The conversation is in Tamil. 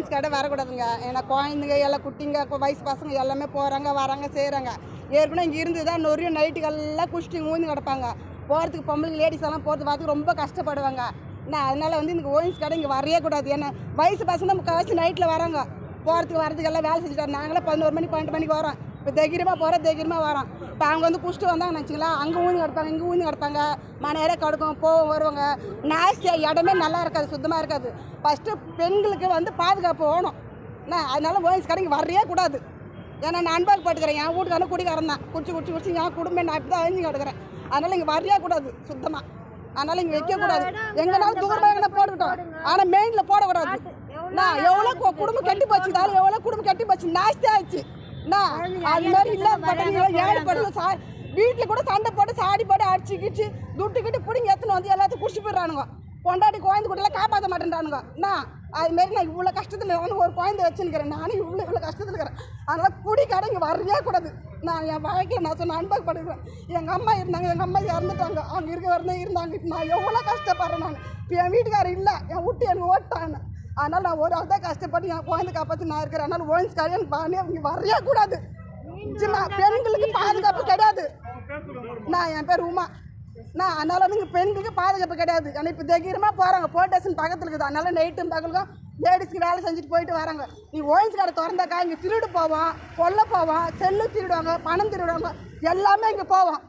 ஓயின்ஸ் கடை வரக்கூடாதுங்க. ஏன்னா குழந்தைங்க எல்லாம் குட்டிங்க வயசு பசங்க எல்லாமே போகிறாங்க வராங்க செய்கிறாங்க ஏற்கனவே இங்கே இருந்து தான் நொறியும் நைட்டுக்கெல்லாம் குஷ்டி ஊந்து கிடப்பாங்க. போகிறதுக்கு பொம்பளைங்க லேடிஸ் எல்லாம் போகிறது பார்த்துக்கு ரொம்ப கஷ்டப்படுவாங்க. நான் அதனால் வந்து இந்த ஓயின்ஸ் கடை இங்கே வரையே கூடாது. ஏன்னா வயசு பசங்க முக்கால்வாசி நைட்டில் வராங்க. போகிறதுக்கு வரதுக்கு எல்லாம் வேலை செஞ்சுட்டாரு நாங்களே பதினோரு மணி பன்னெண்டு மணிக்கு வரோம். இப்போ தைரியமாக போகிறோம் தைரியமாக வரோம் இப்போ அவங்க வந்து குஷ்டு வந்தாங்கன்னு வச்சுங்களேன் அங்கே ஊந்து கிடப்பாங்க இங்கே ஊந்து கிடப்பாங்க. மனையில கிடக்கும் போவோம் வருவாங்க. நாஸ்தியாக இடமே நல்லா இருக்காது சுத்தமாக இருக்காது. ஃபஸ்ட்டு பெண்களுக்கு வந்து பாதுகாப்பு வேணும். என்ன? அதனால ஓயின்ஸ் கடைக்கு வரவே கூடாது. ஏன்னா நான் அன்பாக போட்டுக்கிறேன். என் வீட்டுக்காரன் குடிக்காரன் தான். குடிச்சு குடிச்சு குடிச்சு என் குடும்பம் நான் இப்படி தான் அழிஞ்சு கிடக்குறேன். அதனால் இங்கே வரவே கூடாது சுத்தமாக அதனால் இங்கே வைக்கக்கூடாது எங்கனாலும் தூரமாக எங்கன்னா போட்டுக்கிட்டோம். ஆனால் மெயினில் போடக்கூடாது. நான் எவ்வளோ குடும்பம் கட்டி போச்சுதாலும் எவ்வளோ குடும்பம் கட்டி போச்சு? நாஸ்தி ஆயிடுச்சு. அது மாதிரி இல்லாத பட்டவங்க ஏழை பட்டவங்க சா வீட்டில் கூட சண்டை போட்டு சாடி போட்டு அடிச்சு கிச்சு துட்டு கிட்டு பிடிங்க எத்தனை வந்து எல்லாத்தையும் குடிச்சு போயிடுறானுங்க. பொண்டாட்டி குழந்தை கூட்டலாம் காப்பாற்ற மாட்டேன்றானுங்க. நான் அது மாரி நான் இவ்வளோ கஷ்டத்தில் நானும் ஒரு குழந்தை வச்சுருக்கிறேன். நானும் இவ்வளோ இவ்வளோ கஷ்டத்தில் இருக்கிறேன். அதனால் குடி கடை இங்கே வரவே கூடாது. நான் என் வாழ்க்கையில் நான் சொன்ன அனுபவப்படுகிறேன் எங்கள் அம்மா இருந்தாங்க எங்கள் அம்மா இறந்துட்டாங்க. அவங்க இருக்க வரணும் இருந்தாங்க. நான் எவ்வளோ கஷ்டப்படுறேன் நான். இப்போ என் வீட்டுக்காரர் இல்லை என் விட்டு எனக்கு ஓட்டான்னு அதனால் நான் ஒரு ஆள் தான் கஷ்டப்பட்டு என் குழந்தை காப்பாற்றி நான் இருக்கிறேன். அதனால் ஓயின்ஸ் கடை எனக்கு வானே இங்கே வரவே கூடாது. பெண்களுக்கு பாதுகாப்பு கிடையாது. நான் என் பேர் உமா. நான் அதனால இங்கே பெண்களுக்கு பாதுகாப்பு கிடையாது. ஆனால் இப்போ தைரியமாக போகிறாங்க போலீஸ் ஸ்டேஷன் பக்கத்தில் இருக்குது. அதனால நைட்டும் பகலுக்கும் லேடிஸ்க்கு வேலை செஞ்சுட்டு போயிட்டு வராங்க. நீ ஓயின்ஸ் கடை திறந்தாக்கா இங்கே திருடு போவோம் கொல்ல போவோம் செல்லு திருடுவாங்க பணம் திருடுவாங்க எல்லாமே இங்கே போவோம்